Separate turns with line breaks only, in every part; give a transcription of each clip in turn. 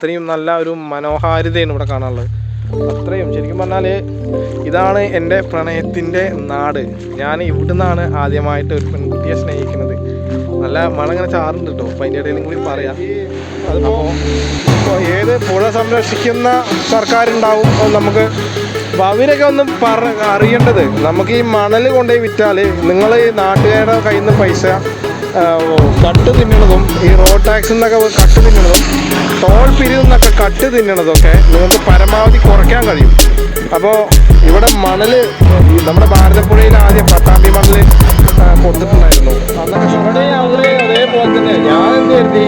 അത്രയും നല്ല ഒരു മനോഹാരിതയാണ് ഇവിടെ കാണാനുള്ളത്. അത്രയും ശരിക്കും പറഞ്ഞാൽ ഇതാണ് എന്റെ പ്രണയത്തിന്റെ നാട്. ഞാൻ ഇവിടുന്നാണ് ആദ്യമായിട്ട് ഒരു പെൺകുട്ടിയെ സ്നേഹിക്കുന്നത്. നല്ല മഴ ഇങ്ങനെ ചാറുണ്ട് കേട്ടോ അപ്പം അതിന്റെ ഇടയിലും കൂടി പറയാം. അപ്പോൾ ഏത് പുഴ സംരക്ഷിക്കുന്ന സർക്കാരുണ്ടാവും നമുക്ക് അവരൊക്കെ ഒന്ന് പറ അറിയേണ്ടത്. നമുക്ക് ഈ മണൽ കൊണ്ടുപോയി വിറ്റാൽ നിങ്ങൾ ഈ നാട്ടുകാരുടെ കയ്യിൽ നിന്ന് പൈസ കട്ട് തിന്നണതും ഈ റോഡ് ടാക്സിൽ നിന്നൊക്കെ കട്ട് തിന്നണതും ടോൾ പിരിവിൽ നിന്നൊക്കെ കട്ട് തിന്നണതൊക്കെ നിങ്ങൾക്ക് പരമാവധി കുറയ്ക്കാൻ കഴിയും. അപ്പോൾ ഇവിടെ മണൽ നമ്മുടെ ഭാരതപ്പുഴയിൽ ആദ്യം പട്ടാമ്പി മണൽ കൊടുത്തിട്ടുണ്ടായിരുന്നു. അന്നൊക്കെ ഇവിടെ അതേപോലെ തന്നെ ഞാൻ എന്ത് കരുതി?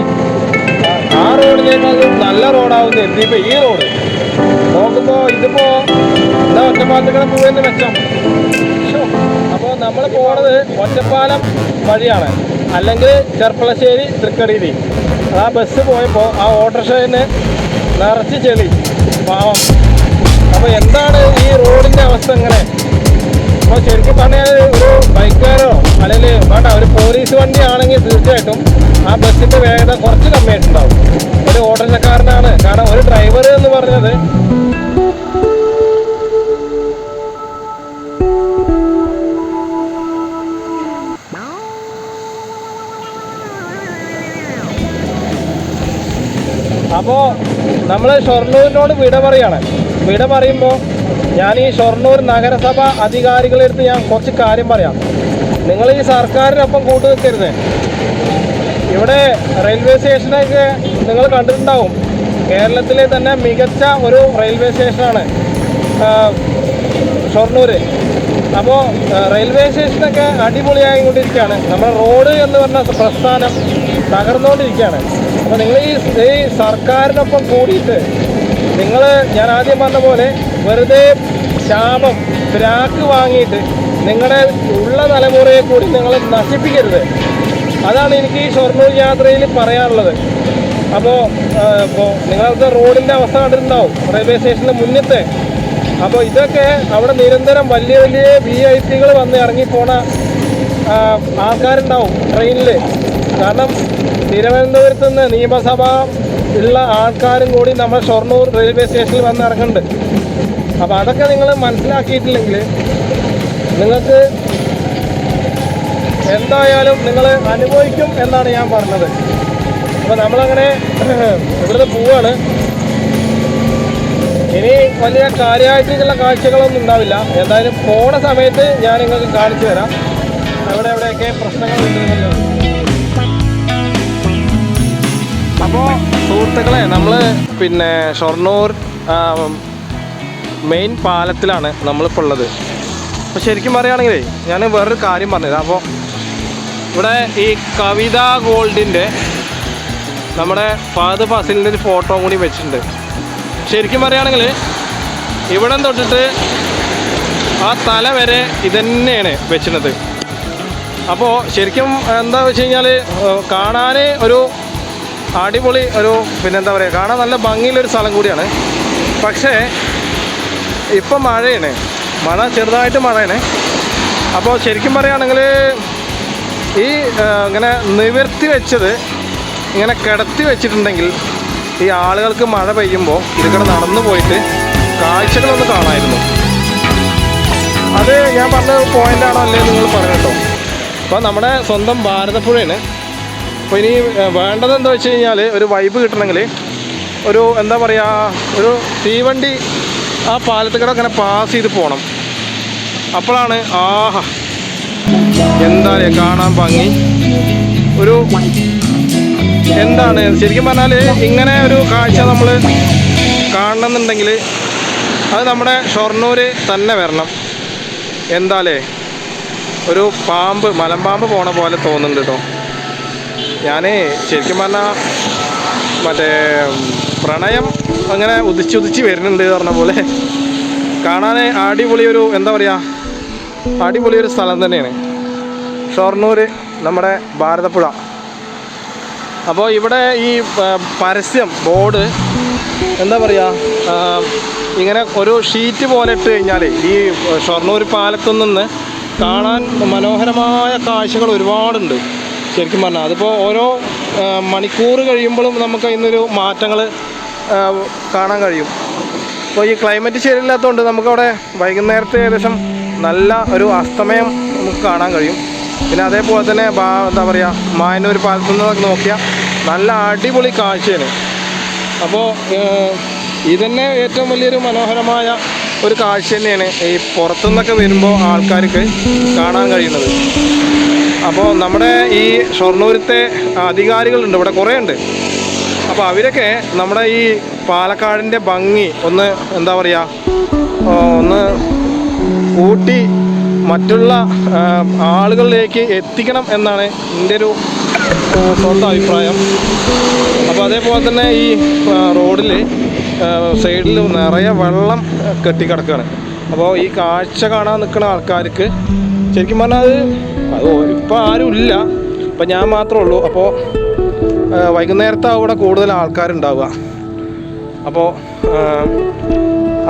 ആ റോഡിനേക്കാളും നല്ല റോഡാവുന്ന കരുതി. ഇപ്പൊ ഈ റോഡ് നോക്കുമ്പോ ഇതിപ്പോ എന്താ ഒറ്റപ്പാലത്തിക്കടെ പോയെന്ന് മെച്ചം? അപ്പോൾ നമ്മൾ പോണത് ഒറ്റപ്പാലം വഴിയാണ്. അല്ലെങ്കിൽ ചെർപ്പളശ്ശേരി തൃക്കടിയിൽ ആ ബസ് പോയപ്പോൾ ആ ഓട്ടോറിക്ഷന് നിറച്ച് ചെളി. പാവം. അപ്പോൾ എന്താണ് ഈ റോഡിന്റെ അവസ്ഥ ഇങ്ങനെ? അപ്പോൾ ശരിക്കും പറഞ്ഞാൽ ഒരു ബൈക്കുകാരോ അല്ലെങ്കിൽ വേണ്ട ഒരു പോലീസ് വണ്ടി ആണെങ്കിൽ തീർച്ചയായിട്ടും ആ ബസ്സിന്റെ വേഗത കുറച്ച് കമ്മിയായിട്ടുണ്ടാവും. ഒരു ഓട്ടോറിക്ഷക്കാരനാണ്. കാരണം ഒരു ഡ്രൈവർ എന്ന് പറഞ്ഞത് അപ്പോൾ നമ്മൾ ഷൊർണൂരിനോട് വിട പറയാണ്. വിട പറയുമ്പോൾ ഞാൻ ഈ ഷൊർണൂർ നഗരസഭ അധികാരികളെ അടുത്ത് ഞാൻ കുറച്ച് കാര്യം പറയാം. നിങ്ങൾ ഈ സർക്കാരിനൊപ്പം കൂട്ടു നിൽക്കരുത് ഇവിടെ റെയിൽവേ സ്റ്റേഷനൊക്കെ നിങ്ങൾ കണ്ടിട്ടുണ്ടാവും. കേരളത്തിലെ തന്നെ മികച്ച ഒരു റെയിൽവേ സ്റ്റേഷനാണ് ഷൊർണൂർ അപ്പോൾ റെയിൽവേ സ്റ്റേഷനൊക്കെ അടിപൊളിയായി അടിപൊളിയായിക്കൊണ്ടിരിക്കുകയാണ്. നമ്മുടെ റോഡ് എന്ന് പറഞ്ഞ പ്രസ്ഥാനം തകർന്നുകൊണ്ടിരിക്കുകയാണ്. അപ്പോൾ നിങ്ങൾ ഈ ഈ സർക്കാരിനൊപ്പം കൂടിയിട്ട് നിങ്ങൾ ഞാൻ ആദ്യം പറഞ്ഞ പോലെ വെറുതെ ശാപം ബ്രാക്ക് വാങ്ങിയിട്ട് നിങ്ങളുടെ ഉള്ള തലമുറയെ കൂടി നിങ്ങൾ നശിപ്പിക്കരുത്. അതാണ് എനിക്ക് ഈ ഷൊർണൂർ യാത്രയിൽ പറയാനുള്ളത്. അപ്പോൾ ഇപ്പോൾ നിങ്ങളുടെ റോഡിന്റെ അവസ്ഥ കണ്ടിട്ടുണ്ടാവും റെയിൽവേ സ്റ്റേഷന്റെ മുന്നത്തെ. അപ്പോൾ ഇതൊക്കെ അവിടെ നിരന്തരം വലിയ വലിയ വി ഐ പികൾ വന്ന് ഇറങ്ങിപ്പോണ ആൾക്കാരുണ്ടാവും ട്രെയിനിൽ കാരണം തിരുവനന്തപുരത്ത് നിന്ന് നിയമസഭ ഉള്ള ആൾക്കാരും കൂടി നമ്മൾ ഷൊർണൂർ റെയിൽവേ സ്റ്റേഷനിൽ വന്ന് ഇറങ്ങുന്നുണ്ട്. അപ്പോൾ അതൊക്കെ നിങ്ങൾ മനസ്സിലാക്കിയിട്ടില്ലെങ്കിൽ നിങ്ങൾക്ക് എന്തായാലും നിങ്ങൾ അനുഭവിക്കും എന്നാണ് ഞാൻ പറഞ്ഞത്. അപ്പോൾ നമ്മളങ്ങനെ ഇവിടുന്ന് പോവാണ്. ഇനി വലിയ കാര്യമായിട്ടുള്ള കാഴ്ചകളൊന്നും ഉണ്ടാവില്ല. എന്തായാലും പോണ സമയത്ത് ഞാൻ നിങ്ങൾക്ക് കാണിച്ചു തരാം. അവിടെ എവിടെയൊക്കെ പ്രശ്നങ്ങളുണ്ടെന്നുള്ളത് അപ്പോൾ സുഹൃത്തുക്കളെ നമ്മൾ പിന്നെ ഷൊർണൂർ മെയിൻ പാലത്തിലാണ് നമ്മളിപ്പോൾ ഉള്ളത്. അപ്പോൾ ശരിക്കും പറയുകയാണെങ്കിലേ ഞാൻ വേറൊരു കാര്യം പറഞ്ഞത് അപ്പോൾ ഇവിടെ ഈ കവിത ഗോൾഡിന്റെ നമ്മുടെ ഫാദർ ഫസിലിന്റെ ഒരു ഫോട്ടോ കൂടി വെച്ചിട്ടുണ്ട്. ശരിക്കും പറയുകയാണെങ്കിൽ ഇവിടെ തൊട്ടിട്ട് ആ തല വരെ ഇതന്നെയാണ് വെച്ചിരുന്നത്. അപ്പോൾ ശരിക്കും എന്താ വെച്ച് കഴിഞ്ഞാൽ കാണാൻ ഒരു അടിപൊളി ഒരു പിന്നെന്താ പറയുക കാണാൻ നല്ല ഭംഗിയിലൊരു സ്ഥലം കൂടിയാണ്. പക്ഷേ ഇപ്പം മഴയാണ്. മഴ ചെറുതായിട്ട് മഴയാണ്. അപ്പോൾ ശരിക്കും പറയുകയാണെങ്കിൽ ഈ ഇങ്ങനെ നിവർത്തി വെച്ചത് ഇങ്ങനെ കിടത്തി വെച്ചിട്ടുണ്ടെങ്കിൽ ഈ ആളുകൾക്ക് മഴ പെയ്യുമ്പോൾ ഇതിങ്ങനെ നടന്നു പോയിട്ട് കാഴ്ചകളൊന്ന് കാണായിരുന്നു. അത് ഞാൻ പറഞ്ഞ പോയിന്റ് ആണോ അല്ലേ നിങ്ങൾ പറഞ്ഞു കേട്ടോ. അപ്പോൾ നമ്മുടെ സ്വന്തം ഭാരതപ്പുഴയാണ്. അപ്പോൾ ഇനി വേണ്ടത് എന്താ വെച്ച് കഴിഞ്ഞാൽ ഒരു വൈബ് കിട്ടണമെങ്കിൽ ഒരു എന്താ പറയുക ഒരു തീവണ്ടി ആ പാലത്തിൽ കൂടെ അങ്ങനെ പാസ് ചെയ്ത് പോകണം അപ്പോഴാണ് ആഹ എന്താ കാണാൻ ഭംഗി. ഒരു എന്താണ് ശരിക്കും പറഞ്ഞാൽ ഇങ്ങനെ ഒരു കാഴ്ച നമ്മൾ കാണണമെന്നുണ്ടെങ്കിൽ അത് നമ്മുടെ ഷൊർണൂര് തന്നെ വരണം. എന്താലേ ഒരു പാമ്പ് മലമ്പാമ്പ് പോണ പോലെ തോന്നുന്നുണ്ട് കേട്ടോ ഞാൻ ശരിക്കും പറഞ്ഞാൽ മറ്റേ പ്രണയം അങ്ങനെ ഉദിച്ചുദിച്ച് വരുന്നുണ്ട് പറഞ്ഞ പോലെ കാണാൻ അടിപൊളിയൊരു എന്താ പറയുക അടിപൊളിയൊരു സ്ഥലം തന്നെയാണ്. ഷൊർണൂർ നമ്മുടെ ഭാരതപ്പുഴ. അപ്പോൾ ഇവിടെ ഈ പരസ്യം ബോർഡ് എന്താ പറയുക ഇങ്ങനെ ഒരു ഷീറ്റ് പോലെ ഇട്ട് കഴിഞ്ഞാൽ ഈ ഷൊർണൂർ പാലത്തു നിന്ന് കാണാൻ മനോഹരമായ കാഴ്ചകൾ ഒരുപാടുണ്ട്. ശരിക്കും പറഞ്ഞാൽ അതിപ്പോൾ ഓരോ മണിക്കൂർ കഴിയുമ്പോഴും നമുക്ക് അതിനൊരു മാറ്റങ്ങൾ കാണാൻ കഴിയും. അപ്പോൾ ഈ ക്ലൈമറ്റ് ശരിയില്ലാത്തതുകൊണ്ട് നമുക്കവിടെ വൈകുന്നേരത്തെ ഏകദേശം നല്ല ഒരു അസ്തമയം നമുക്ക് കാണാൻ കഴിയും. പിന്നെ അതേപോലെ തന്നെ എന്താ പറയുക മായനൂർ പാലത്തു നിന്നൊക്കെ നോക്കിയാൽ നല്ല അടിപൊളി കാഴ്ചയാണ്. അപ്പോൾ ഇതന്നെ ഏറ്റവും വലിയൊരു മനോഹരമായ ഒരു കാഴ്ച തന്നെയാണ് ഈ പുറത്തുനിന്നൊക്കെ വരുമ്പോൾ ആൾക്കാർക്ക് കാണാൻ കഴിയുന്നത്. അപ്പോൾ നമ്മുടെ ഈ ഷൊർണൂരത്തെ അധികാരികളുണ്ട് ഇവിടെ കുറേ ഉണ്ട് അപ്പോൾ അവരൊക്കെ നമ്മുടെ ഈ പാലക്കാടിന്റെ ഭംഗി ഒന്ന് എന്താ പറയുക ഒന്ന് കൂട്ടി മറ്റുള്ള ആളുകളിലേക്ക് എത്തിക്കണം എന്നാണ് എന്റെ ഒരു സ്വന്തം അഭിപ്രായം. അപ്പോൾ അതേപോലെ തന്നെ ഈ റോഡിൽ സൈഡിൽ നിറയെ വെള്ളം കെട്ടിക്കിടക്കുകയാണ്. അപ്പോൾ ഈ കാഴ്ച കാണാൻ നിൽക്കുന്ന ആൾക്കാർക്ക് ശരിക്കും പറഞ്ഞാൽ അത് ഇപ്പം ആരും ഇല്ല. ഇപ്പം ഞാൻ മാത്രമേ ഉള്ളൂ. അപ്പോൾ വൈകുന്നേരത്തെ അവിടെ കൂടുതൽ ആൾക്കാരുണ്ടാവുക. അപ്പോൾ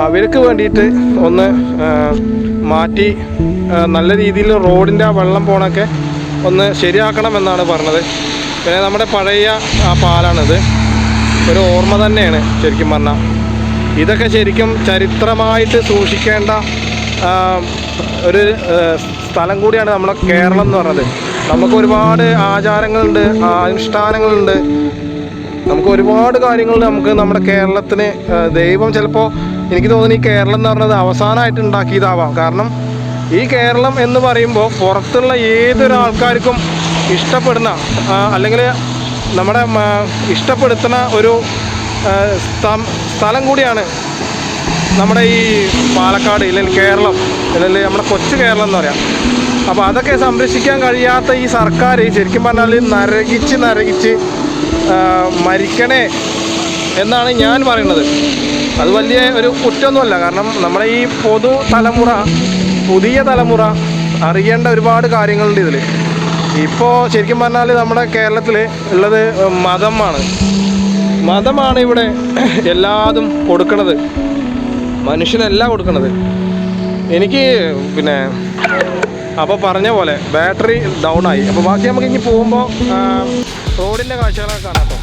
അവർക്ക് വേണ്ടിയിട്ട് ഒന്ന് മാറ്റി നല്ല രീതിയിൽ റോഡിന്റെ ആ വെള്ളം പോണൊക്കെ ഒന്ന് ശരിയാക്കണമെന്നാണ് പറഞ്ഞത്. പിന്നെ നമ്മുടെ പഴയ ആ പാലാണിത്. ഒരു ഓർമ്മ തന്നെയാണ് ശരിക്കും പറഞ്ഞാൽ. ഇതൊക്കെ ശരിക്കും ചരിത്രമായിട്ട് സൂക്ഷിക്കേണ്ട ഒരു സ്ഥലം കൂടിയാണ് നമ്മുടെ കേരളം എന്ന് പറഞ്ഞത്. നമുക്ക് ഒരുപാട് ആചാരങ്ങളുണ്ട് അനുഷ്ഠാനങ്ങളുണ്ട്. നമുക്ക് ഒരുപാട് കാര്യങ്ങൾ നമുക്ക് നമ്മുടെ കേരളത്തിന് ദൈവം ചിലപ്പോൾ എനിക്ക് തോന്നുന്നു ഈ കേരളം എന്ന് പറഞ്ഞത് അവസാനമായിട്ട് ഉണ്ടാക്കിയതാവാം. കാരണം ഈ കേരളം എന്ന് പറയുമ്പോൾ പുറത്തുള്ള ഏതൊരാൾക്കാർക്കും ഇഷ്ടപ്പെടുന്ന അല്ലെങ്കിൽ നമ്മുടെ ഇഷ്ടപ്പെടുത്തുന്ന ഒരു സ്ഥലം കൂടിയാണ് നമ്മുടെ ഈ പാലക്കാട് ഇല്ലെങ്കിൽ കേരളം അല്ലെങ്കിൽ നമ്മുടെ കൊച്ചു കേരളം എന്ന് പറയാം. അപ്പോൾ അതൊക്കെ സംരക്ഷിക്കാൻ കഴിയാത്ത ഈ സർക്കാർ ശരിക്കും പറഞ്ഞാൽ നരകിച്ച് നരകിച്ച് മരിക്കണേ എന്നാണ് ഞാൻ പറയുന്നത്. അത് വലിയ ഒരു കുറ്റമൊന്നുമല്ല. കാരണം നമ്മുടെ ഈ പൊതു തലമുറ പുതിയ തലമുറ അറിയേണ്ട ഒരുപാട് കാര്യങ്ങളുണ്ട് ഇതിൽ ഇപ്പോൾ ശരിക്കും പറഞ്ഞാൽ നമ്മുടെ കേരളത്തിൽ ഉള്ളത് മതമാണ്. മതമാണ് ഇവിടെ എല്ലാതും കൊടുക്കണത്. മനുഷ്യനല്ല കൊടുക്കണത്. എനിക്ക് പിന്നെ അപ്പോൾ പറഞ്ഞ പോലെ ബാറ്ററി ഡൗൺ ആയി. അപ്പോൾ ബാക്കി നമുക്ക് ഇനി പോകുമ്പോൾ റോഡിന്റെ കാഴ്ചകളൊക്കെ കാണാം.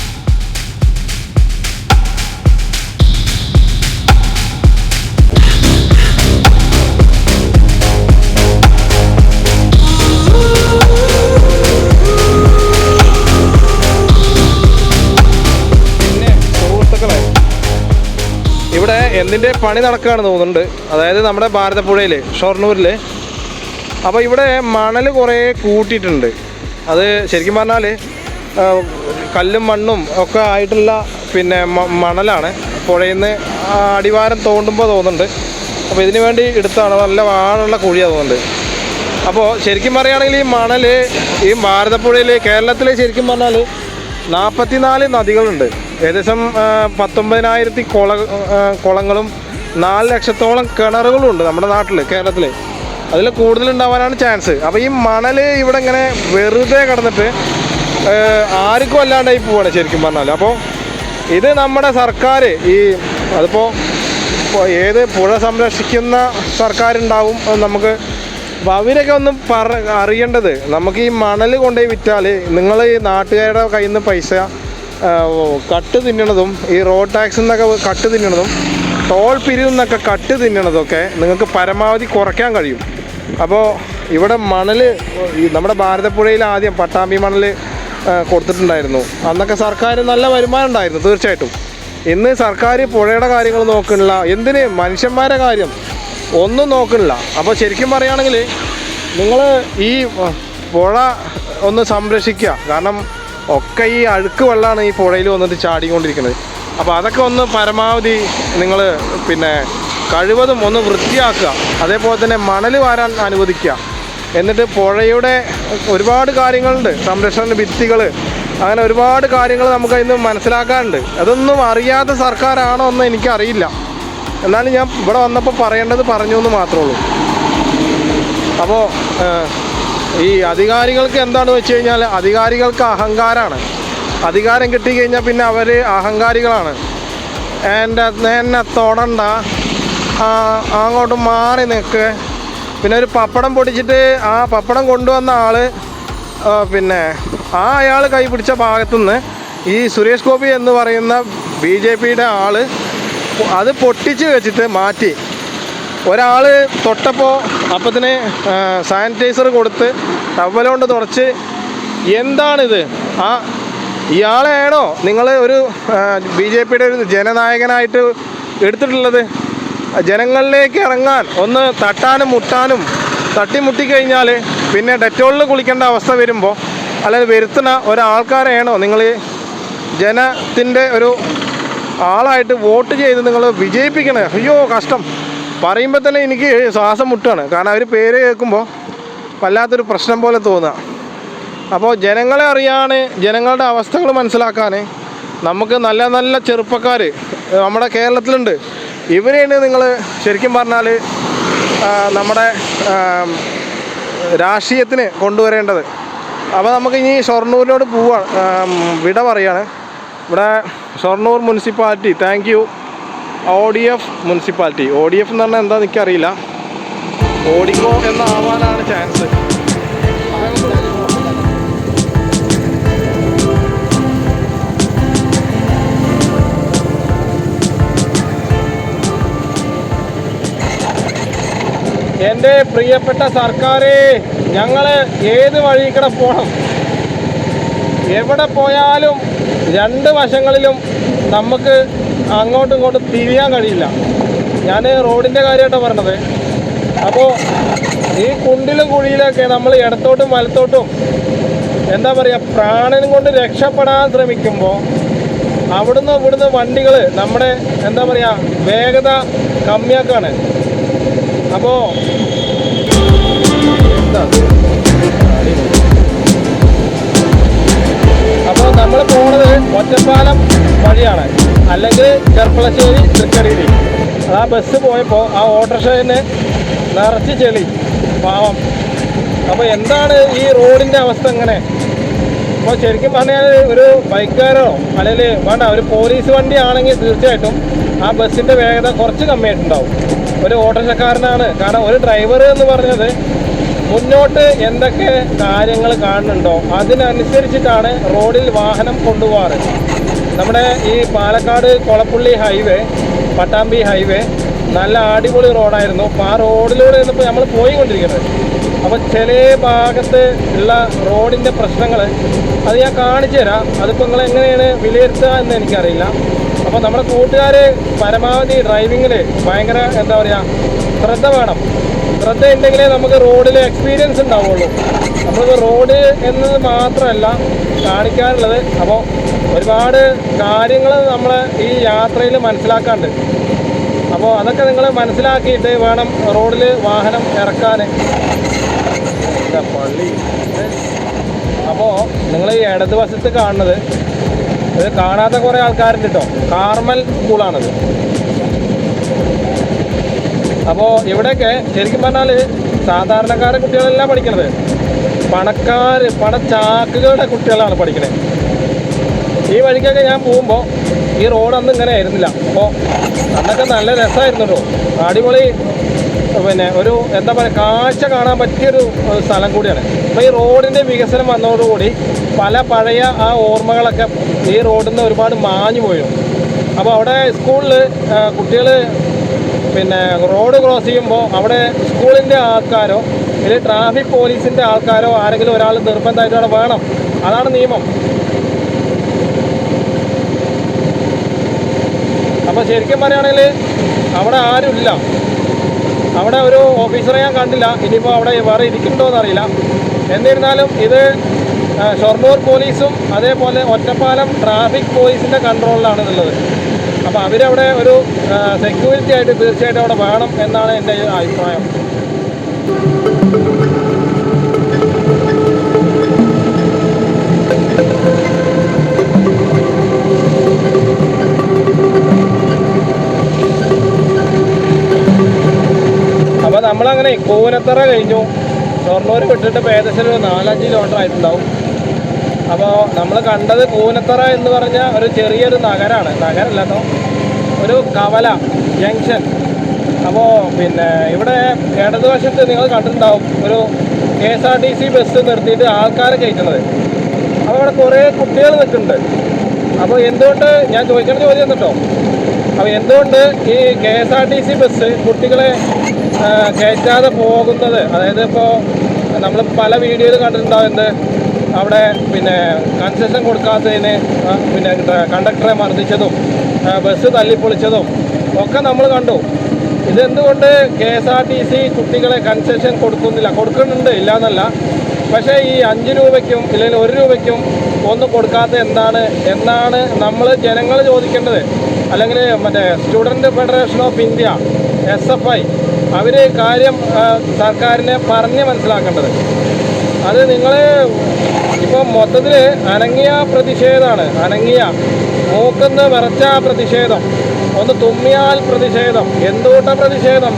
ഇവിടെ എന്തിന്റെ പണി നടക്കുകയാണ് തോന്നുന്നുണ്ട്. അതായത് നമ്മുടെ ഭാരതപ്പുഴയിൽ ഷൊർണൂരിൽ അപ്പോൾ ഇവിടെ മണൽ കുറേ കൂട്ടിയിട്ടുണ്ട്. അത് ശരിക്കും പറഞ്ഞാൽ കല്ലും മണ്ണും ഒക്കെ ആയിട്ടുള്ള പിന്നെ മണലാണ്. പുഴയിൽ നിന്ന് അടിവാരം തോണ്ടുമ്പോൾ തോന്നുന്നുണ്ട്. അപ്പോൾ ഇതിന് വേണ്ടി എടുത്താണ്. നല്ല വാഴുള്ള കുഴിയാണ് തോന്നുന്നുണ്ട്. അപ്പോൾ ശരിക്കും പറയുകയാണെങ്കിൽ ഈ മണൽ ഈ ഭാരതപ്പുഴയിൽ കേരളത്തിൽ ശരിക്കും പറഞ്ഞാൽ നാൽപ്പത്തിനാല് നദികളുണ്ട്. ഏകദേശം പത്തൊമ്പതിനായിരത്തി കുള കുളങ്ങളും നാല് ലക്ഷത്തോളം കിണറുകളും ഉണ്ട് നമ്മുടെ നാട്ടിൽ കേരളത്തിൽ അതിൽ കൂടുതൽ ഉണ്ടാവാനാണ് ചാൻസ്. അപ്പോൾ ഈ മണൽ ഇവിടെ ഇങ്ങനെ വെറുതെ കിടന്നിട്ട് ആർക്കും അല്ലാണ്ടായി പോവാണ് ശരിക്കും പറഞ്ഞാൽ അപ്പോൾ ഇത് നമ്മുടെ സർക്കാർ ഈ അതിപ്പോൾ ഏത് പുഴ സംരക്ഷിക്കുന്ന സർക്കാരുണ്ടാവും നമുക്ക് അപ്പോൾ അവരൊക്കെ ഒന്ന് പറ അറിയേണ്ടത്. നമുക്ക് ഈ മണൽ കൊണ്ടുപോയി വിറ്റാൽ നിങ്ങൾ ഈ നാട്ടുകാരുടെ കയ്യിൽ നിന്ന് പൈസ കട്ട് തിന്നണതും ഈ റോഡ് ടാക്സ് എന്നൊക്കെ കട്ട് തിന്നണതും ടോൾ പിരിവിൽ നിന്നൊക്കെ കട്ട് തിന്നണതൊക്കെ നിങ്ങൾക്ക് പരമാവധി കുറയ്ക്കാൻ കഴിയും. അപ്പോൾ ഇവിടെ മണൽ നമ്മുടെ ഭാരതപ്പുഴയിൽ ആദ്യം പട്ടാമ്പി മണൽ കൊടുത്തിട്ടുണ്ടായിരുന്നു. അന്നൊക്കെ സർക്കാർ നല്ല വരുമാനം ഉണ്ടായിരുന്നു തീർച്ചയായിട്ടും. ഇന്ന് സർക്കാർ പുഴയുടെ കാര്യങ്ങൾ നോക്കുന്നില്ല. എന്തിന്? മനുഷ്യന്മാരെ കാര്യം ഒന്നും നോക്കുന്നില്ല. അപ്പോൾ ശരിക്കും പറയുകയാണെങ്കിൽ നിങ്ങൾ ഈ പുഴ ഒന്ന് സംരക്ഷിക്കുക. കാരണം ഒക്കെ ഈ അഴുക്ക് വെള്ളമാണ് ഈ പുഴയിൽ വന്നിട്ട് ചാടിക്കൊണ്ടിരിക്കുന്നത്. അപ്പോൾ അതൊക്കെ ഒന്ന് പരമാവധി നിങ്ങൾ പിന്നെ കഴിവതും ഒന്ന് വൃത്തിയാക്കുക. അതേപോലെ തന്നെ മണൽ വാരാൻ അനുവദിക്കുക. എന്നിട്ട് പുഴയുടെ ഒരുപാട് കാര്യങ്ങളുണ്ട്. സംരക്ഷണ ഭിത്തികൾ അങ്ങനെ ഒരുപാട് കാര്യങ്ങൾ നമുക്ക് ഇന്ന് മനസ്സിലാക്കാനുണ്ട്. അതൊന്നും അറിയാത്ത സർക്കാരാണോ എന്ന് എനിക്കറിയില്ല. എന്നാലും ഞാൻ ഇവിടെ വന്നപ്പോൾ പറയേണ്ടത് പറഞ്ഞു എന്ന് മാത്രമേ ഉള്ളൂ അപ്പോൾ ഈ അധികാരികൾക്ക് എന്താണെന്ന് വെച്ച് കഴിഞ്ഞാൽ അധികാരികൾക്ക് അഹങ്കാരമാണ് അധികാരം കിട്ടിക്കഴിഞ്ഞാൽ പിന്നെ അവർ അഹങ്കാരികളാണ്. എന്റെ എന്നെ തൊടണ്ട. അങ്ങോട്ട് മാറി നിൽക്ക് പിന്നെ ഒരു പപ്പടം പൊടിച്ചിട്ട് ആ പപ്പടം കൊണ്ടുവന്ന ആൾ പിന്നെ ആ അയാൾ കൈ പിടിച്ച ഭാഗത്തുനിന്ന് ഈ സുരേഷ് ഗോപി എന്ന് പറയുന്ന ബി ജെ പിയുടെ ആൾ അത് പൊട്ടിച്ച് വെച്ചിട്ട് മാറ്റി. ഒരാൾ തൊട്ടപ്പോൾ അപ്പത്തിന് സാനിറ്റൈസർ കൊടുത്ത് ടവൽ കൊണ്ട് തുടച്ച് എന്താണിത്? ആ ഇയാളെയാണോ നിങ്ങൾ ഒരു ബി ജെ പിയുടെ ഒരു ജനനായകനായിട്ട് എടുത്തിട്ടുള്ളത്? ജനങ്ങളിലേക്ക് ഇറങ്ങാൻ ഒന്ന് തട്ടാനും മുട്ടാനും തട്ടിമുട്ടിക്കഴിഞ്ഞാൽ പിന്നെ ഡെറ്റോളിൽ കുളിക്കേണ്ട അവസ്ഥ വരുമ്പോൾ അല്ലെങ്കിൽ വരുത്തുന്ന ഒരാൾക്കാരെയാണോ നിങ്ങൾ ജനത്തിന്റെ ഒരു ആളായിട്ട് വോട്ട് ചെയ്ത് നിങ്ങൾ വിജയിപ്പിക്കണേ? അയ്യോ കഷ്ടം. പറയുമ്പോൾ തന്നെ എനിക്ക് ശ്വാസം മുട്ടാണ്. കാരണം അവർ പേര് കേൾക്കുമ്പോൾ വല്ലാത്തൊരു പ്രശ്നം പോലെ തോന്നുക അപ്പോൾ ജനങ്ങളെ അറിയാൻ ജനങ്ങളുടെ അവസ്ഥകൾ മനസ്സിലാക്കാൻ നമുക്ക് നല്ല നല്ല ചെറുപ്പക്കാർ നമ്മുടെ കേരളത്തിലുണ്ട്. ഇവരെയാണ് നിങ്ങൾ ശരിക്കും പറഞ്ഞാൽ നമ്മുടെ രാഷ്ട്രീയത്തിന് കൊണ്ടുവരേണ്ടത്. അപ്പോൾ നമുക്ക് ഇനി ഷൊർണൂരിനോട് പോവാണ് വിട പറയാണ്. ഇവിടെ Shoranur municipality thank O D F municipality O D F എന്ന് പറഞ്ഞാൽ എന്താണെന്ന് എനിക്കറിയില്ല. ഓഡിക്കോ എന്നാവാനാണ് ചാൻസ് എന്റെ പ്രിയപ്പെട്ട സർക്കാരേ ഞങ്ങൾ ഏത് വഴി കൂടെ പോകണം എവിടെ പോയാലും രണ്ട് വശങ്ങളിലും നമുക്ക് അങ്ങോട്ടും ഇങ്ങോട്ടും തിരിയാൻ കഴിയില്ല. ഞാൻ റോഡിന്റെ കാര്യമായിട്ടാണ് പറഞ്ഞത്. അപ്പോൾ ഈ കുണ്ടിലും കുഴിയിലൊക്കെ നമ്മൾ ഇടത്തോട്ടും വലത്തോട്ടും എന്താ പറയുക പ്രാണനും കൊണ്ട് രക്ഷപ്പെടാൻ ശ്രമിക്കുമ്പോൾ അവിടുന്ന് ഇവിടുന്ന് വണ്ടികൾ നമ്മുടെ എന്താ പറയുക വേഗത കമ്മിയാക്കാണ്. അപ്പോൾ അപ്പോൾ നമ്മൾ പോണത് ഒറ്റപ്പാലം വഴിയാണ്. അല്ലെങ്കിൽ ചെർപ്പളശ്ശേരി തൃക്കടിയിൽ അത് ആ ബസ് പോയപ്പോൾ ആ ഓട്ടോറിക്ഷന് നിറച്ച് ചെളി. പാവം. അപ്പോൾ എന്താണ് ഈ റോഡിന്റെ അവസ്ഥ ഇങ്ങനെ? അപ്പോൾ ശരിക്കും പറഞ്ഞാൽ ഒരു ബൈക്കുകാരോ അല്ലെങ്കിൽ വേണ്ട ഒരു പോലീസ് വണ്ടി ആണെങ്കിൽ തീർച്ചയായിട്ടും ആ ബസ്സിന്റെ വേഗത കുറച്ച് കമ്മിയായിട്ടുണ്ടാവും. ഒരു ഓട്ടോറിക്ഷക്കാരനാണ്. കാരണം ഒരു ഡ്രൈവർ എന്ന് പറഞ്ഞത് മുന്നോട്ട് എന്തൊക്കെ കാര്യങ്ങൾ കാണുന്നുണ്ടോ അതിനനുസരിച്ചിട്ടാണ് റോഡിൽ വാഹനം കൊണ്ടുപോകാറ്. നമ്മുടെ ഈ പാലക്കാട് കൊളപ്പുള്ളി ഹൈവേ പട്ടാമ്പി ഹൈവേ നല്ല അടിപൊളി റോഡായിരുന്നു. അപ്പോൾ ആ റോഡിലൂടെ ഇന്നിപ്പോൾ നമ്മൾ പോയിക്കൊണ്ടിരിക്കുന്നത്. അപ്പോൾ ചില ഭാഗത്ത് ഉള്ള റോഡിന്റെ പ്രശ്നങ്ങൾ അത് ഞാൻ കാണിച്ചു തരാം. അതിപ്പോൾ നിങ്ങൾ എങ്ങനെയാണ് വിലയിരുത്തുക എന്ന് എനിക്കറിയില്ല. അപ്പോൾ നമ്മുടെ കൂട്ടുകാർ പരമാവധി ഡ്രൈവിങ്ങിൽ ഭയങ്കര എന്താ പറയുക ശ്രദ്ധ വേണം. ശ്രദ്ധ ഉണ്ടെങ്കിലേ നമുക്ക് റോഡിൽ എക്സ്പീരിയൻസ് ഉണ്ടാവുള്ളൂ. നമ്മളിപ്പോൾ റോഡ് എന്നത് മാത്രമല്ല കാണിക്കാറുള്ളത് അപ്പോൾ ഒരുപാട് കാര്യങ്ങൾ നമ്മൾ ഈ യാത്രയിൽ മനസ്സിലാക്കാണ്ട്. അപ്പോൾ അതൊക്കെ നിങ്ങൾ മനസ്സിലാക്കിയിട്ട് വേണം റോഡിൽ വാഹനം ഇറക്കാൻ പള്ളി. അപ്പോൾ നിങ്ങൾ ഈ ഇടതുവശത്ത് കാണുന്നത് ഇത് കാണാത്ത കുറേ ആൾക്കാരുണ്ട് കേട്ടോ കാർമൽ സ്കൂളാണിത്. അപ്പോൾ ഇവിടെയൊക്കെ ശരിക്കും പറഞ്ഞാൽ സാധാരണക്കാരെ കുട്ടികളെല്ലാം പഠിക്കണത്. പണക്കാർ പണച്ചാക്കുകളുടെ കുട്ടികളാണ് പഠിക്കണേ. ഈ വഴിക്കൊക്കെ ഞാൻ പോകുമ്പോൾ ഈ റോഡ് അന്ന് ഇങ്ങനെ ആയിരുന്നില്ല. അപ്പോൾ അന്നൊക്കെ നല്ല രസമായിരുന്നു കേട്ടോ അടിപൊളി പിന്നെ ഒരു എന്താ പറയുക കാഴ്ച കാണാൻ പറ്റിയൊരു സ്ഥലം കൂടിയാണ്. അപ്പോൾ ഈ റോഡിന്റെ വികസനം വന്നതോടുകൂടി പല പഴയ ആ ഓർമ്മകളൊക്കെ ഈ റോഡിൽ നിന്ന് ഒരുപാട് മാഞ്ഞു പോയി. അപ്പോൾ അവിടെ സ്കൂളിൽ കുട്ടികൾ പിന്നെ റോഡ് ക്രോസ് ചെയ്യുമ്പോൾ അവിടെ സ്കൂളിന്റെ ആൾക്കാരോ അല്ലെങ്കിൽ ട്രാഫിക് പോലീസിന്റെ ആൾക്കാരോ ആരെങ്കിലും ഒരാൾ നിർബന്ധമായിട്ട് അവിടെ വേണം. അതാണ് നിയമം. അപ്പോൾ ശരിക്കും പറയുകയാണെങ്കിൽ അവിടെ ആരുമില്ല. അവിടെ ഒരു ഓഫീസറെ ഞാൻ കണ്ടില്ല. ഇനിയിപ്പോൾ അവിടെ വേറെ ഇരിക്കുന്നുണ്ടോ എന്നറിയില്ല എന്നിരുന്നാലും ഇത് ഷൊർണൂർ പോലീസും അതേപോലെ ഒറ്റപ്പാലം ട്രാഫിക് പോലീസിന്റെ കൺട്രോളിലാണ് ഉള്ളത് അപ്പോൾ അവരവിടെ ഒരു സെക്യൂരിറ്റി ആയിട്ട് തീർച്ചയായിട്ടും അവിടെ വേണം എന്നാണ് എന്റെ അഭിപ്രായം. അപ്പോൾ നമ്മളങ്ങനെ കൂനത്തറ കഴിഞ്ഞു. ഷൊർണൂർ വിട്ടിട്ട് ഇപ്പോൾ ഏകദേശം ഒരു നാലഞ്ച് കിലോമീറ്റർ ആയിട്ടുണ്ടാവും. അപ്പോൾ നമ്മൾ കണ്ടത് കൂനത്തറ എന്ന് പറഞ്ഞ ഒരു ചെറിയൊരു നഗരമാണ് നഗരമല്ല കേട്ടോ ഒരു കവല ജംഗ്ഷൻ. അപ്പോൾ പിന്നെ ഇവിടെ ഇടതുവശത്ത് നിങ്ങൾ കണ്ടിട്ടുണ്ടാവും. ഒരു K S R T C bus നിർത്തിയിട്ട് ആൾക്കാരെ കയറ്റുന്നത്. അപ്പോൾ അവിടെ കുറേ കുട്ടികൾ നിൽക്കുന്നുണ്ട്. അപ്പോൾ എന്തുകൊണ്ട് ഞാൻ ചോദിക്കുന്ന ചോദ്യം കേട്ടോ അപ്പോൾ എന്തുകൊണ്ട് ഈ K S R T C bus കുട്ടികളെ കയറ്റാതെ പോകുന്നത്. അതായത് ഇപ്പോൾ നമ്മൾ പല വീഡിയോയിൽ കണ്ടിട്ടുണ്ടാവും എന്ത്? അവിടെ പിന്നെ കൺസെഷൻ കൊടുക്കാത്തതിന് പിന്നെ കണ്ടക്ടറെ മർദ്ദിച്ചതും ബസ് തല്ലിപ്പൊളിച്ചതും ഒക്കെ നമ്മൾ കണ്ടു. ഇതെന്തുകൊണ്ട് K S R T C കുട്ടികളെ കൺസെഷൻ കൊടുക്കുന്നില്ല? കൊടുക്കുന്നുണ്ട് ഇല്ലാന്നല്ല. പക്ഷേ ഈ അഞ്ച് രൂപയ്ക്കും ഇല്ലെങ്കിൽ ഒരു രൂപയ്ക്കും ഒന്നും കൊടുക്കാത്ത എന്താണ്? എന്നാണ് നമ്മൾ ജനങ്ങൾ ചോദിക്കേണ്ടത്. അല്ലെങ്കിൽ മറ്റേ student federation of India S F I അവർ കാര്യം സർക്കാരിനെ പറഞ്ഞ് മനസ്സിലാക്കേണ്ടത്. അത് നിങ്ങൾ ഇപ്പം മൊത്തത്തിൽ അനങ്ങിയ പ്രതിഷേധമാണ്. അനങ്ങിയ മൂക്കുന്ന് വിറച്ച പ്രതിഷേധം ഒന്ന് തുമ്മിയാൽ പ്രതിഷേധം എന്തുകൊണ്ട പ്രതിഷേധം?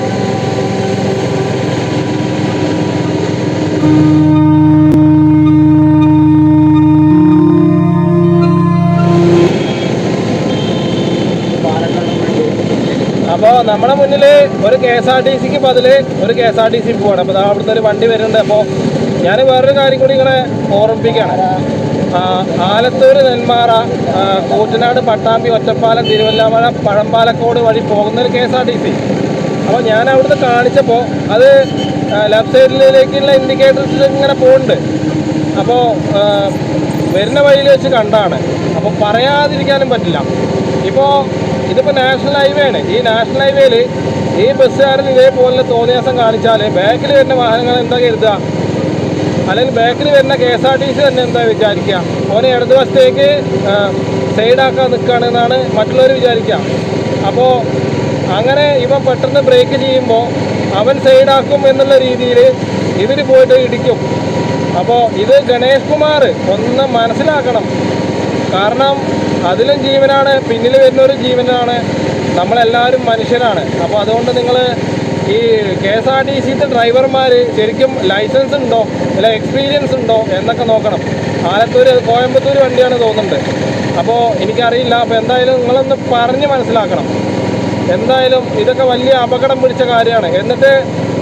അപ്പോൾ മുന്നിൽ ഒരു കെ എസ് ആർ ടി സിക്ക് പതിൽ ഒരു K S R T C പോവാണ്. അപ്പോൾ അവിടുന്ന് ഒരു വണ്ടി വരുന്നുണ്ട്. അപ്പോൾ ഞാൻ വേറൊരു കാര്യം കൂടി ഇങ്ങനെ ഓർമ്മിപ്പിക്കുകയാണ് ആലത്തൂർ നെന്മാറ കൂറ്റനാട് പട്ടാമ്പി ഒറ്റപ്പാലം തിരുവല്ലാമല പഴമ്പാലക്കോട് വഴി പോകുന്ന ഒരു K S R T C അപ്പോൾ ഞാൻ അവിടുന്ന് കാണിച്ചപ്പോൾ അത് ലെഫ്റ്റ് സൈഡിലേക്കുള്ള ഇൻഡിക്കേറ്റേഴ്സ് ഇങ്ങനെ പോകുന്നുണ്ട് അപ്പോൾ വരുന്ന വഴിയിൽ വെച്ച് കണ്ടാണ്. അപ്പോൾ പറയാതിരിക്കാനും പറ്റില്ല. ഇപ്പോൾ ഇതിപ്പോൾ നാഷണൽ ഹൈവേ ആണ്. ഈ നാഷണൽ ഹൈവേയിൽ ഈ ബസ്സുകാരൻ ഇതേപോലെ തോന്നിയാസം കാണിച്ചാൽ ബാക്കിൽ വരുന്ന വാഹനങ്ങൾ എന്താ കരുതുക? അല്ലെങ്കിൽ ബാക്കിൽ വരുന്ന K S R T C തന്നെ എന്താ വിചാരിക്കുക? ഓനെ ഇടതുവശത്തേക്ക് സൈഡാക്കാൻ നിൽക്കുകയാണെന്നാണ് മറ്റുള്ളവർ വിചാരിക്കുക. അപ്പോൾ അങ്ങനെ ഇവൻ പെട്ടെന്ന് ബ്രേക്ക് ചെയ്യുമ്പോൾ അവൻ സൈഡാക്കും എന്നുള്ള രീതിയിൽ ഇവർ പോയിട്ട് ഇടിക്കും. അപ്പോൾ ഇത് ഗണേഷ് കുമാർ ഒന്ന് മനസ്സിലാക്കണം. കാരണം അതിലും ജീവനാണ് പിന്നിൽ വരുന്നൊരു ജീവനാണ്. നമ്മളെല്ലാവരും മനുഷ്യരാണ്. അപ്പോൾ അതുകൊണ്ട് നിങ്ങൾ ഈ കെ എസ് ആർ ടി സിത്തെ ഡ്രൈവർമാർ ശരിക്കും ലൈസൻസ് ഉണ്ടോ? അല്ല എക്സ്പീരിയൻസ് ഉണ്ടോ? എന്നൊക്കെ നോക്കണം. ആലത്തൂർ കോയമ്പത്തൂർ വണ്ടിയാണ് തോന്നുന്നുണ്ട്. അപ്പോൾ എനിക്കറിയില്ല. അപ്പോൾ എന്തായാലും നിങ്ങളൊന്ന് പറഞ്ഞ് മനസ്സിലാക്കണം. എന്തായാലും ഇതൊക്കെ വലിയ അപകടം പിടിച്ച കാര്യമാണ്. എന്നിട്ട്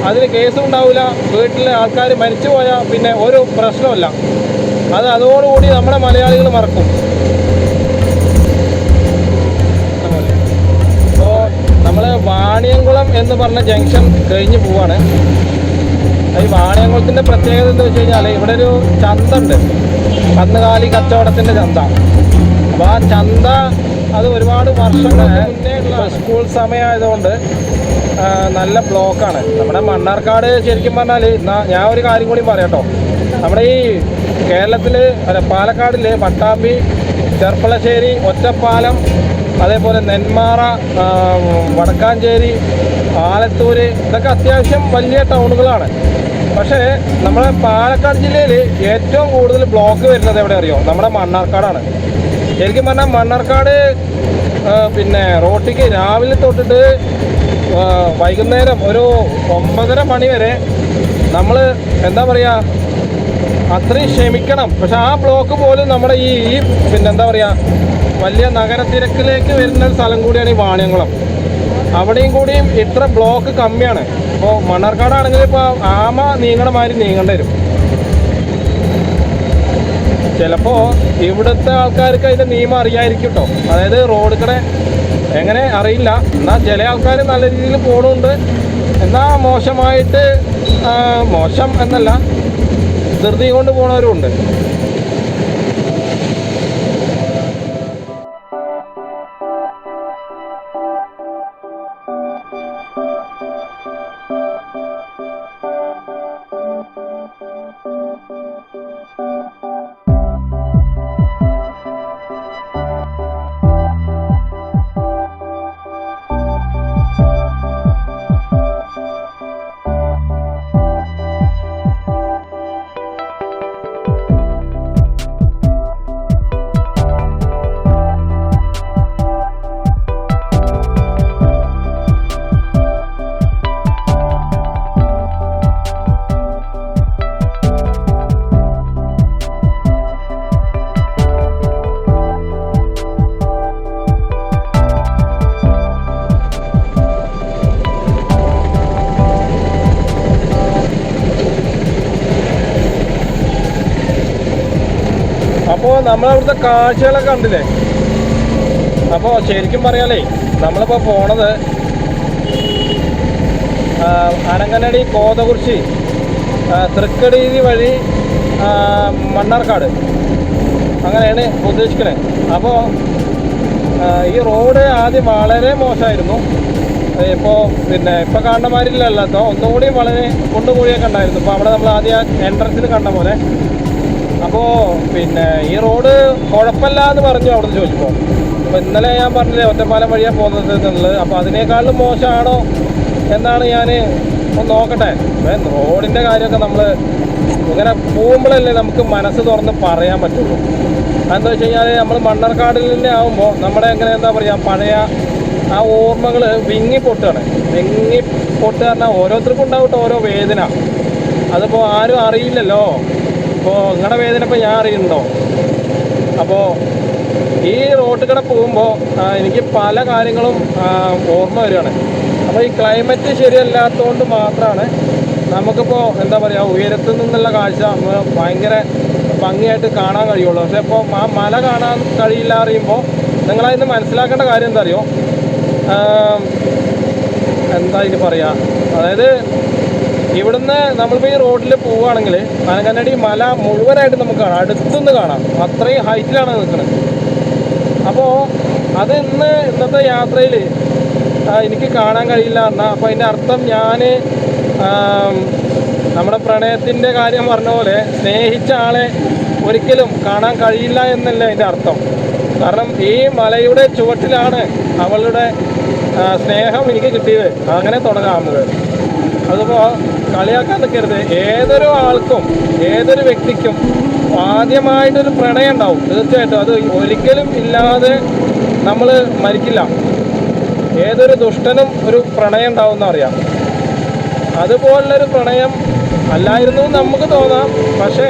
അതിന് കേസും ഉണ്ടാവില്ല വീട്ടിലെ ആൾക്കാർ മരിച്ചു പോയാൽ പിന്നെ ഒരു പ്രശ്നമല്ല അത് അതോടുകൂടി നമ്മുടെ മലയാളികൾ മറക്കും. വാണിയംകുളം എന്ന് പറഞ്ഞ ജംഗ്ഷൻ കഴിഞ്ഞ് പോവാണ്. ഈ വാണിയംകുളത്തിന്റെ പ്രത്യേകത എന്താ വെച്ച് കഴിഞ്ഞാൽ ഇവിടെ ഒരു ചന്ത ഉണ്ട് കന്നുകാലി കച്ചവടത്തിന്റെ ചന്ത. അപ്പോൾ ആ ചന്ത അത് ഒരുപാട് വർഷങ്ങൾക്ക് മുന്നേ സ്കൂൾ സമയമായതുകൊണ്ട് നല്ല ബ്ലോക്കാണ്. നമ്മുടെ മണ്ണാർക്കാട് ശരിക്കും പറഞ്ഞാൽ ഞാൻ ഒരു കാര്യം കൂടി പറയാട്ടോ. നമ്മുടെ ഈ കേരളത്തിൽ അല്ല പാലക്കാടിൽ പട്ടാമ്പി ചെർപ്പളശ്ശേരി ഒറ്റപ്പാലം അതേപോലെ നെന്മാറ വടക്കാഞ്ചേരി ആലത്തൂര് ഇതൊക്കെ അത്യാവശ്യം വലിയ ടൗണുകളാണ്. പക്ഷേ നമ്മുടെ പാലക്കാട് ജില്ലയിൽ ഏറ്റവും കൂടുതൽ ബ്ലോക്ക് വരുന്നത് എവിടെ അറിയോ? നമ്മുടെ മണ്ണാർക്കാടാണ്. ശരിക്കും പറഞ്ഞാൽ മണ്ണാർക്കാട് പിന്നെ റോട്ടിക്ക് രാവിലെ തൊട്ടിട്ട് വൈകുന്നേരം ഒരു ഒമ്പതര മണി വരെ നമ്മൾ എന്താ പറയുക അത്രയും ക്ഷമിക്കണം. പക്ഷെ ആ ബ്ലോക്ക് പോലും നമ്മുടെ ഈ ഈ പിന്നെ എന്താ പറയുക വലിയ നഗരത്തിരക്കിലേക്ക് വരുന്ന ഒരു സ്ഥലം കൂടിയാണ് ഈ വാണിയംകുളം. അവിടെയും കൂടിയും ഇത്ര ബ്ലോക്ക് കമ്മിയാണ്. ഇപ്പോൾ മണ്ണാർക്കാടാണെങ്കിൽ ഇപ്പോൾ ആമ നീങ്ങണ മാതിരി നീങ്ങേണ്ടി വരും. ചിലപ്പോൾ ഇവിടുത്തെ ആൾക്കാർക്ക് അതിന്റെ നിയമം അറിയായിരിക്കും കേട്ടോ അതായത് റോഡ് കടെ എങ്ങനെ അറിയില്ല. എന്നാൽ ചില ആൾക്കാർ നല്ല രീതിയിൽ പോകണമുണ്ട് എന്നാൽ മോശമായിട്ട് മോശം എന്നല്ല ധൃതി കൊണ്ട് പോണവരും ഉണ്ട് കാഴ്ചകളൊക്കെ കണ്ടില്ലേ? അപ്പോൾ ശരിക്കും പറയാലേ നമ്മളിപ്പോൾ പോണത് അനങ്ങനടി കോതകുറിശി തൃക്കടീതി വഴി മണ്ണാർക്കാട്. അങ്ങനെയാണ് ഉദ്ദേശിക്കണേ. അപ്പോൾ ഈ റോഡ് ആദ്യം വളരെ മോശമായിരുന്നു. ഇപ്പോൾ പിന്നെ ഇപ്പോൾ കാണുന്ന മാതിരില്ലല്ലോ. ഒന്നുകൂടി വളരെ കൊണ്ടുപോയൊക്കെ ഉണ്ടായിരുന്നു. ഇപ്പോൾ അവിടെ നമ്മൾ ആദ്യം എൻട്രൻസിൽ കണ്ട പോലെ അപ്പോൾ പിന്നെ ഈ റോഡ് കുഴപ്പമില്ല എന്ന് പറഞ്ഞു അവിടെ ചോദിച്ചപ്പോൾ അപ്പോൾ ഇന്നലെ ഞാൻ പറഞ്ഞില്ലേ ഒറ്റപ്പാലം വഴിയാണ് പോകുന്നത് എന്നുള്ളത്. അപ്പോൾ അതിനേക്കാളും മോശമാണോ എന്നാണ് ഞാൻ ഒന്ന് നോക്കട്ടെ. റോഡിന്റെ കാര്യമൊക്കെ നമ്മൾ ഇങ്ങനെ പോകുമ്പോഴല്ലേ നമുക്ക് മനസ്സ് തുറന്ന് പറയാൻ പറ്റുള്ളൂ. എന്താ വെച്ച് കഴിഞ്ഞാൽ നമ്മൾ മണ്ണർക്കാടിൽ തന്നെ ആകുമ്പോൾ നമ്മുടെ എങ്ങനെ എന്താ പറയുക പഴയ ആ ഓർമ്മകൾ വിങ്ങി പൊട്ടുകയാണ്. വിങ്ങി പൊട്ടുക പറഞ്ഞാൽ ഓരോരുത്തർക്കും ഉണ്ടാവട്ടെ ഓരോ വേദന. അതിപ്പോൾ ആരും അറിയില്ലല്ലോ. ഇപ്പോൾ നിങ്ങളുടെ വേദന ഇപ്പോൾ ഞാൻ അറിയുന്നുണ്ടോ അപ്പോൾ ഈ റോഡ് കൂടെ പോകുമ്പോൾ എനിക്ക് പല കാര്യങ്ങളും ഓർമ്മ വരികയാണ്. അപ്പോൾ ഈ ക്ലൈമറ്റ് ശരിയല്ലാത്തതുകൊണ്ട് മാത്രമാണ് നമുക്കിപ്പോൾ എന്താ പറയുക ഉയരത്തിൽ നിന്നുള്ള കാഴ്ച ഭയങ്കര ഭംഗിയായിട്ട് കാണാൻ കഴിയുള്ളൂ. പക്ഷേ ഇപ്പോൾ ആ മല കാണാൻ കഴിയില്ല അറിയുമ്പോൾ നിങ്ങളതിന് മനസ്സിലാക്കേണ്ട കാര്യം എന്താ അറിയോ? എന്താ ഇത് പറയുക അതായത് ഇവിടുന്ന് നമ്മളിപ്പോൾ ഈ റോഡിൽ പോവുകയാണെങ്കിൽ അനങ്ങനടി മല മുഴുവനായിട്ട് നമുക്ക് കാണാം. അടുത്തുനിന്ന് കാണാം. അത്രയും ഹൈറ്റിലാണ് നിൽക്കുന്നത് അപ്പോൾ അത് ഇന്ന് ഇന്നത്തെ യാത്രയിൽ എനിക്ക് കാണാൻ കഴിയില്ല എന്നാൽ അപ്പോൾ അതിന്റെ അർത്ഥം ഞാൻ നമ്മുടെ പ്രണയത്തിന്റെ കാര്യം പറഞ്ഞ പോലെ സ്നേഹിച്ച ആളെ ഒരിക്കലും കാണാൻ കഴിയില്ല എന്നല്ല അതിന്റെ അർത്ഥം. കാരണം ഈ മലയുടെ ചുവട്ടിലാണ് അവളുടെ സ്നേഹം എനിക്ക് കിട്ടിയത്. അങ്ങനെ തുടങ്ങാവുന്നത്. അതുപോലെ കളിയാക്കാൻ നിൽക്കരുത് ഏതൊരു ആൾക്കും ഏതൊരു വ്യക്തിക്കും ആദ്യമായിട്ടൊരു പ്രണയം ഉണ്ടാവും തീർച്ചയായിട്ടും അത് ഒരിക്കലും ഇല്ലാതെ നമ്മൾ മരിക്കില്ല. ഏതൊരു ദുഷ്ടനും ഒരു പ്രണയം ഉണ്ടാവുമെന്ന് അറിയാം. അതുപോലുള്ളൊരു പ്രണയം അല്ലായിരുന്നു നമുക്ക് തോന്നാം. പക്ഷേ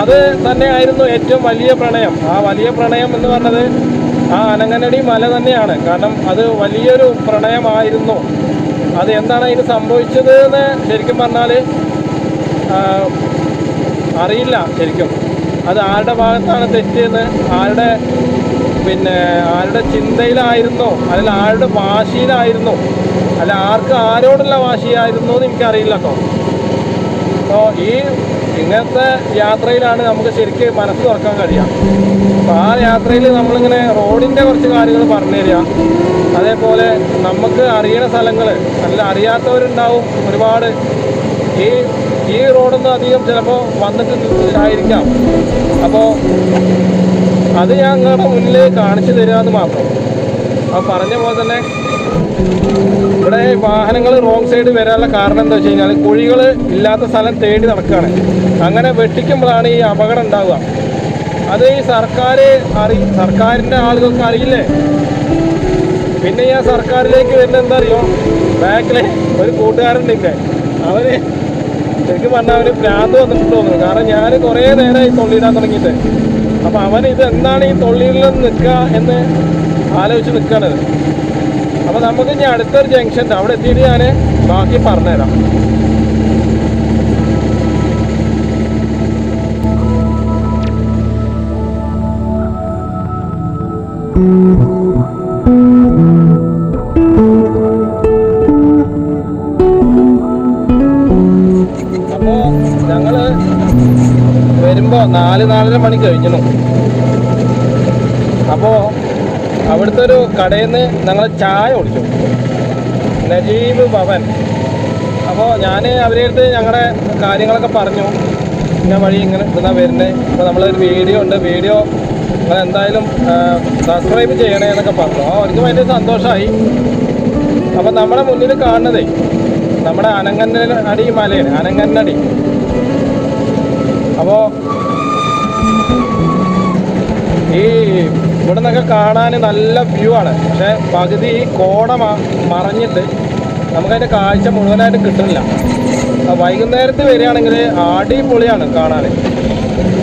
അത് തന്നെയായിരുന്നു ഏറ്റവും വലിയ പ്രണയം. ആ വലിയ പ്രണയം എന്ന് പറഞ്ഞത് ആ അനങ്ങനടി മല തന്നെയാണ്. കാരണം അത് വലിയൊരു പ്രണയമായിരുന്നു. അത് എന്താണ് അതിന് സംഭവിച്ചത് എന്ന് ശരിക്കും പറഞ്ഞാൽ അറിയില്ല ശരിക്കും. അത് ആരുടെ ഭാഗത്താണ് തെറ്റെന്ന് ആരുടെ പിന്നെ ആരുടെ ചിന്തയിലായിരുന്നോ? അല്ലെങ്കിൽ ആരുടെ വാശിയിലായിരുന്നോ? അല്ല ആർക്ക് ആരോടുള്ള വാശിയായിരുന്നു എന്ന് എനിക്കറിയില്ല കേട്ടോ. അപ്പോൾ ഈ ഇങ്ങനത്തെ യാത്രയിലാണ് നമുക്ക് ശരിക്കും മനസ്സ് തുറക്കാൻ കഴിയുക. അപ്പോൾ ആ യാത്രയിൽ നമ്മളിങ്ങനെ റോഡിന്റെ കുറച്ച് കാര്യങ്ങൾ പറഞ്ഞു തരിക. അതേപോലെ നമുക്ക് അറിയണ സ്ഥലങ്ങൾ അല്ല അറിയാത്തവരുണ്ടാവും ഒരുപാട്. ഈ ഈ റോഡൊന്നും അധികം ചിലപ്പോൾ വന്നിട്ട് ആയിരിക്കാം അപ്പോൾ അത് ഞാൻ നിങ്ങളുടെ മുന്നിൽ കാണിച്ചു തരിക എന്ന് മാത്രം. അപ്പോൾ പറഞ്ഞ പോലെ തന്നെ ഇവിടെ വാഹനങ്ങൾ റോങ് സൈഡ് വരാനുള്ള കാരണം എന്താ വെച്ച് കഴിഞ്ഞാൽ കുഴികൾ ഇല്ലാത്ത സ്ഥലം തേടി നടക്കുകയാണ് അങ്ങനെ വെട്ടിക്കുമ്പോഴാണ് ഈ അപകടം ഉണ്ടാവുക. അത് ഈ സർക്കാർ അറി സർക്കാരിന്റെ ആളുകൾക്ക് അറിയില്ലേ? പിന്നെ ഞാൻ സർക്കാരിലേക്ക് വരുന്ന എന്താ അറിയോ? ബാക്കിൽ ഒരു കൂട്ടുകാരുണ്ട് അവർ ശരിക്കും പറഞ്ഞാൽ അവന് ഭ്രാന്ത് വന്നിട്ട് തോന്നുന്നു. കാരണം ഞാൻ കുറേ നേരമായി തൊള്ളിയിടാൻ തുടങ്ങിയിട്ട്. അപ്പം അവൻ ഇത് എന്താണ് ഈ തൊള്ളിയിൽ നിന്ന് നിൽക്കുക എന്ന് ആലോചിച്ച് നിൽക്കണത് അപ്പോൾ നമുക്ക് ഇനി അടുത്തൊരു ജംഗ്ഷൻ അവിടെ എത്തിയിട്ട് ഞാൻ ബാക്കി പറഞ്ഞുതരാം. അപ്പോൾ ഞങ്ങൾ വരുമ്പോൾ നാല് നാലര മണി കഴിഞ്ഞു. അപ്പോൾ അവിടുത്തെ ഒരു കടയിൽ നിന്ന് ഞങ്ങൾ ചായ കുടിച്ചു. നജീബ് ഭവൻ. അപ്പോൾ ഞാൻ അവരെ അടുത്ത് ഞങ്ങളുടെ കാര്യങ്ങളൊക്കെ പറഞ്ഞു. ഇന്ന വഴി ഇങ്ങനെ ഇടുന്ന വരുന്നത് അപ്പോൾ നമ്മളൊരു വീഡിയോ ഉണ്ട്. വീഡിയോ നിങ്ങൾ എന്തായാലും സബ്സ്ക്രൈബ് ചെയ്യണേ എന്നൊക്കെ പറഞ്ഞു. ആ അവർക്ക് ഭയങ്കര സന്തോഷമായി അപ്പോൾ നമ്മുടെ മുന്നിൽ കാണുന്നതേ നമ്മുടെ അനങ്ങന്നടി മലയാണ് അനങ്ങന്നടി. അപ്പോൾ ഇവിടെ നിന്നൊക്കെ കാണാൻ നല്ല വ്യൂ ആണ്. പക്ഷെ പകുതി ഈ കോട മറഞ്ഞിട്ട് നമുക്കതിന്റെ കാഴ്ച മുഴുവനായിട്ട് കിട്ടുന്നില്ല. വൈകുന്നേരത്ത് വരികയാണെങ്കിൽ അടിപൊളിയാണ് കാണാൻ.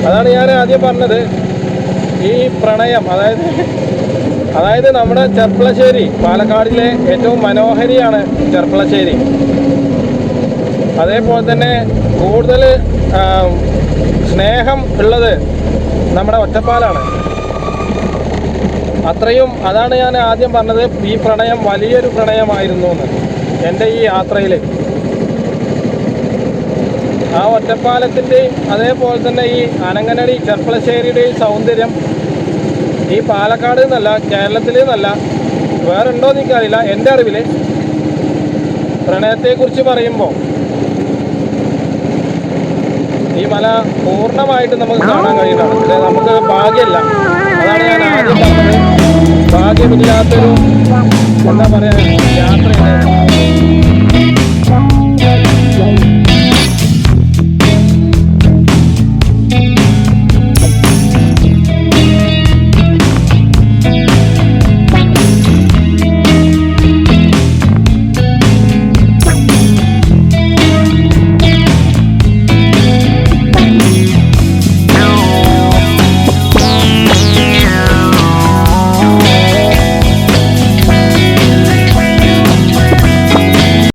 അതാണ് ഞാൻ ആദ്യം പറഞ്ഞത്. ഈ പ്രണയം അതായത് അതായത് നമ്മുടെ ചെർപ്പളശ്ശേരി പാലക്കാടിലെ ഏറ്റവും മനോഹരിയാണ് ചെർപ്പളശ്ശേരി. അതേപോലെ തന്നെ കൂടുതൽ സ്നേഹം ഉള്ളത് നമ്മുടെ ഒറ്റപ്പാലാണ്. അത്രയും അതാണ് ഞാൻ ആദ്യം പറഞ്ഞത്. ഈ പ്രണയം വലിയൊരു പ്രണയമായിരുന്നു എന്ന് എന്റെ ഈ യാത്രയിൽ ആ ഒറ്റപ്പാലത്തിന്റെയും അതേപോലെ തന്നെ ഈ അനങ്ങനടി ചെർപ്പളശ്ശേരിയുടെയും സൗന്ദര്യം ഈ പാലക്കാട് എന്നല്ല കേരളത്തിൽ എന്നല്ല വേറെ ഉണ്ടോ എന്ന് എനിക്കറിയില്ല. എന്റെ അറിവിൽ പ്രണയത്തെക്കുറിച്ച് പറയുമ്പോൾ ഈ മല പൂർണമായിട്ട് നമുക്ക് കാണാൻ കഴിയുന്നതാണ്. നമുക്ക് ഭാഗ്യമല്ല. ഞാൻ ആദ്യം പറഞ്ഞത് ഭാഗ്യമില്ലാത്തൊരു എന്താ പറയുക യാത്രയാണ്